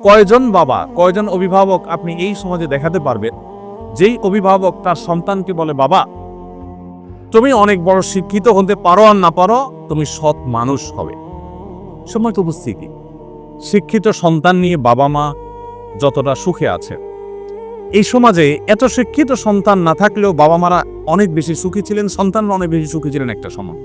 কয়জন বাবা, কয়জন অভিভাবক আপনি এই সমাজে দেখাতে পারবেন? যেই অভিভাবক তার সন্তানকে বলে, বাবা, তুমি অনেক বড় শিক্ষিত হতে পারো আর না পারো, তুমি সৎ মানুষ হবে। সময় উপস্থিতি, শিক্ষিত সন্তান নিয়ে বাবা মা যতটা সুখে আছে এই সমাজে এত শিক্ষিত সন্তান না থাকলেও বাবা মারা অনেক বেশি সুখী ছিলেন, সন্তানরা অনেক বেশি সুখী ছিলেন একটা সময়।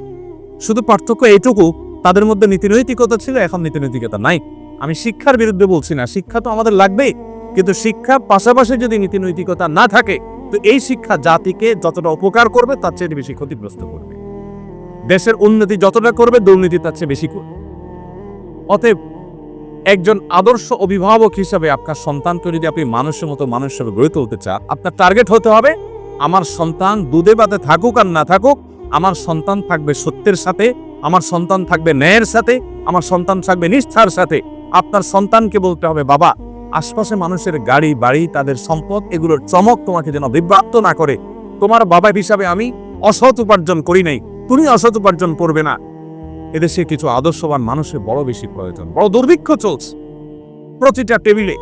শুধু পার্থক্য এইটুকু, তাদের মধ্যে নীতিনৈতিকতা ছিল, এখন নীতিনৈতিকতা নাই। আমি শিক্ষার বিরুদ্ধে বলছি না, শিক্ষা তো আমাদের লাগবেই। কিন্তু শিক্ষা পাশাপাশি যদি নীতিনৈতিকতা না থাকে, তো এই শিক্ষা জাতিকে যতটা উপকার করবে, তার চেয়ে বেশি ক্ষতিগ্রস্ত করবে। দেশের উন্নতি যতটা করবে, দুর্নীতি তার চেয়ে বেশি করবে। অতএব, একজন আদর্শ অভিভাবক হিসাবে আপনার সন্তানকে যদি আপনি মানুষের মতো মানুষ হিসেবে গড়ে তুলতে চান, আপনার টার্গেট হতে হবে, আমার সন্তান দুধে বাতে থাকুক আর না থাকুক, আমার সন্তান থাকবে সত্যের সাথে, আমার সন্তান থাকবে ন্যায়ের সাথে, আমার সন্তান থাকবে নিষ্ঠার সাথে। আপনার সন্তানকে বলতে হবে, বাবা আশপাশে মানুষের গাড়ি, বাড়ি, তাদের সম্পদ, এগুলোর চমক তোমাকে যেন বিভ্রান্ত না করে। তোমার বাবা হিসাবে আমি অসৎ উপার্জন করি নাই। তুমি অসৎ উপার্জন করবে না। এদেশে কিছু আদর্শবান মানুষের বড় বেশি প্রয়োজন, বড় দুর্ভিক্ষ চলছে। প্রতিটা টেবিলে,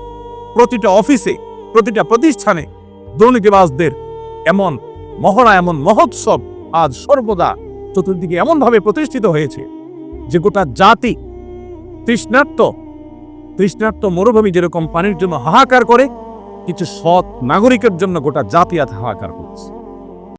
প্রতিটা অফিসে, প্রতিটা প্রতিষ্ঠানে দুর্নীতিবাজদের এমন মহড়া, এমন মহোৎসব আজ সর্বদা চতুর্দিকে এমনভাবে প্রতিষ্ঠিত হয়েছে যে গোটা জাতি তৃষ্ণার্ত তৃষ্ণার্ত মরুভূমি যেরকম পানির জন্য হাহাকার করে, কিছু সৎ নাগরিকের জন্য গোটা জাতি হাহাকার করছে।